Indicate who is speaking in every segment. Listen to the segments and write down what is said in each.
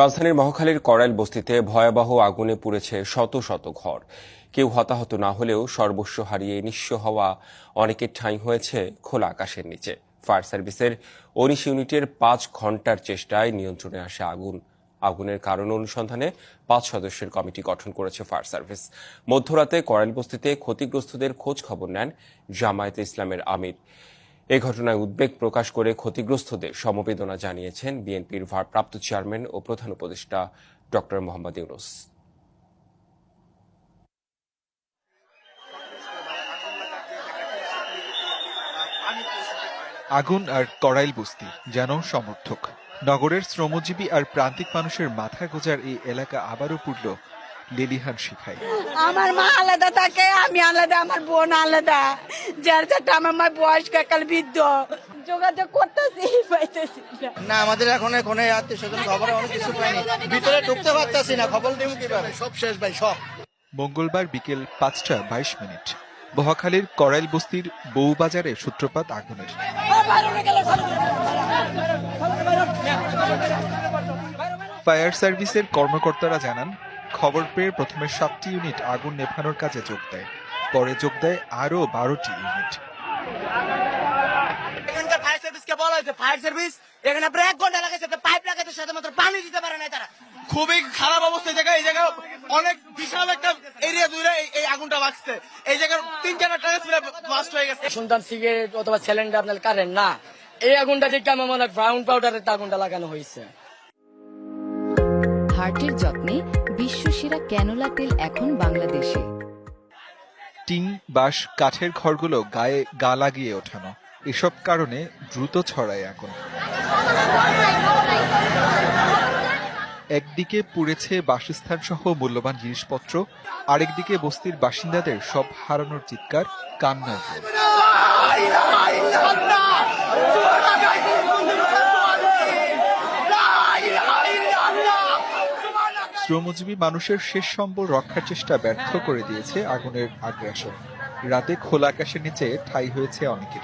Speaker 1: রাজধানীর মহাখালীর করাইল বস্তিতে ভয়াবহ আগুনে পুড়েছে শত শত ঘর। কেউ হতাহত না হলেও সর্বস্ব হারিয়ে নিঃস্ব হওয়া অনেকের ঠাঁই হয়েছে খোলা আকাশের নিচে। ফায়ার সার্ভিসের উনিশ ইউনিটের পাঁচ ঘণ্টার চেষ্টায় নিয়ন্ত্রণে আসে আগুন। আগুনের কারণ অনুসন্ধানে পাঁচ সদস্যের কমিটি গঠন করেছে ফায়ার সার্ভিস। মধ্যরাতে করাইল বস্তিতে ক্ষতিগ্রস্তদের খোঁজ খবর নেন জামায়াতে ইসলামের আমির। এ ঘটনায় উদ্বেগ প্রকাশ করে ক্ষতিগ্রস্তদের সমবেদনা জানিয়েছেন বিএনপির ভারপ্রাপ্ত চেয়ারম্যান ও প্রধান উপদেষ্টা ড মোহাম্মদ ইউনুস।
Speaker 2: আগুন আর করাইল বস্তি যেন সমর্থক। নগরের শ্রমজীবী আর প্রান্তিক মানুষের মাথা গোজার এই এলাকা আবারও পুড়ল লেলিহান শিখায়
Speaker 3: আমার মা আলাদা থাকে আমি আলাদা আমার বোন আলাদা। যার সাথে আমার মা বয়স্ক কাল বৃদ্ধ। যোগাযোগ করতেছি পাইতেছি না।
Speaker 4: না আমাদের এখন কোনো আত্মীয় স্বজন খবর অনেক কিছু পাইনি ভিতরে ঢুকতে পারতাছি না খবর দিব কীভাবে? সব শেষ ভাই সব।
Speaker 2: মঙ্গলবার বিকেল পাঁচটা বাইশ মিনিট বহাখালীর করাইল বস্তির বউবাজারে সূত্রপাত আগুনের। ফায়ার সার্ভিসের কর্মকর্তারা জানান খবর পেয়ে প্রথমে সাতটি ইউনিট আগুন নেভানোর কাজে যোগ দেয়। পরে যোগ দেয় আরও বারোটি ইউনিট।
Speaker 4: এখানকার ফায়ার সার্ভিসকে বলা হয়েছে? ফায়ার সার্ভিস এখানে প্রায় এক ঘণ্টা লাগাইছে পাইপ লাগাতে সাথে মাত্র পানি দিতে পারে না তারা। খুবই খারাপ অবস্থা এই জায়গায় এই জায়গায় অনেক বিশাল একটা এরিয়া জুড়ে এই- আগুনটা বাঁচছে। এই জায়গার তিন চারটা ট্রান্সফার বাস্ট হয়ে গেছে।
Speaker 5: শুনতাম সিগারেট অথবা সিলিন্ডার আপনার কারেন্ট না। এই আগুনটা দেখে আমার মনে হয় ব্রাউন পাউডারের আগুনটা লাগানো হয়েছে।
Speaker 6: হার্টের যত্নে বিশ্বসেরা ক্যানোলা তেল এখন বাংলাদেশে।
Speaker 2: টিন, বাঁশ, কাঠের ঘরগুলো গায়ে গা লাগিয়ে ওঠানো। এসব কারণে দ্রুত ছড়ায় এখন। একদিকে পুড়েছে বাসস্থান সহ মূল্যবান জিনিসপত্র, আরেকদিকে বস্তির বাসিন্দাদের সব হারানোর চিৎকার, কান্নার শ্রমজীবী মানুষের শেষ সম্বল রক্ষার চেষ্টা ব্যর্থ করে দিয়েছে আগুনের আগ্রাসন। রাতে খোলা আকাশের নিচে ঠাই হয়েছে অনেকের।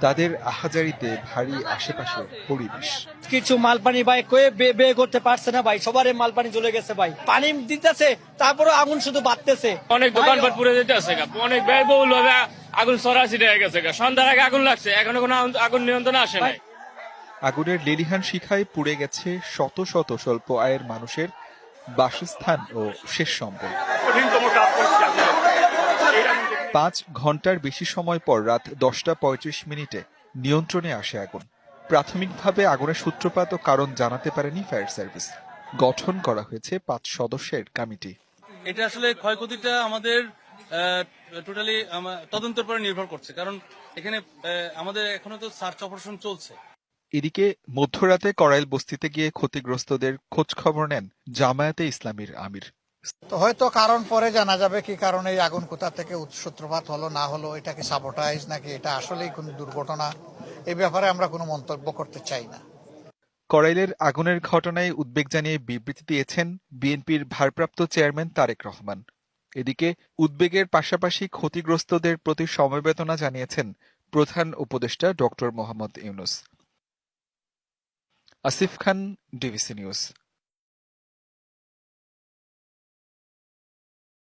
Speaker 2: তাদের আহাজারিতে ভারী আশেপাশে পরিবেশ।
Speaker 5: কিছু মাল পানি ভাই কয়ে বে বে করতে পারছে না ভাই। সবার মাল পানি চলে গেছে ভাই। পানি দিতেছে তারপরে আগুন শুধু বাড়তেছে।
Speaker 7: অনেক দোকানপাট পুড়ে যেতে আছে অনেক ব্যয়বহুল ভাবে আগুন সরাসরি হয়ে গেছে সন্ধ্যার আগে আগুন লাগছে এখনও কোনো আগুন- আগুন নিয়ন্ত্রণে আসে নাই।
Speaker 2: আগুনের লেলিহান শিখায় পুড়ে গেছে শত শত স্বল্প আয়ের মানুষের বাসস্থান ও শেষ সম্বল। পাঁচ ঘণ্টার বেশি সময় পর রাত দশটা পঁয়ত্রিশ মিনিটে নিয়ন্ত্রণে আসে আগুন। প্রাথমিকভাবে আগুনের সূত্রপাত ও কারণ জানাতে পারেনি ফায়ার সার্ভিস। গঠন করা হয়েছে পাঁচ সদস্যের কমিটি।
Speaker 8: এটা আসলে ক্ষয়ক্ষতিটা আমাদের টোটালি তদন্তের পরে নির্ভর করছে। কারণ এখানে আহ, আমাদের এখনও তো সার্চ অপারেশন চলছে।
Speaker 2: এদিকে মধ্যরাতে করাইল বস্তিতে গিয়ে ক্ষতিগ্রস্তদের খোঁজ খবর নেন জামায়াতে ইসলামীর আমির।
Speaker 9: তো হয়তো কারণ পরে জানা যাবে কি কারণে এই আগুন কোথা থেকে সূত্রপাত হলো না হলো এটা কি সাবোটাইজ নাকি এটা আসলেই কোনো দুর্ঘটনা? এই ব্যাপারে আমরা কোনো মন্তব্য করতে চাই না।
Speaker 2: করাইলের আগুনের ঘটনায় উদ্বেগ জানিয়ে বিবৃতি দিয়েছেন বিএনপির ভারপ্রাপ্ত চেয়ারম্যান তারেক রহমান। এদিকে উদ্বেগের পাশাপাশি ক্ষতিগ্রস্তদের প্রতি সমবেদনা জানিয়েছেন প্রধান উপদেষ্টা doctor Mohammad Yunus. Asif Khan DBC news.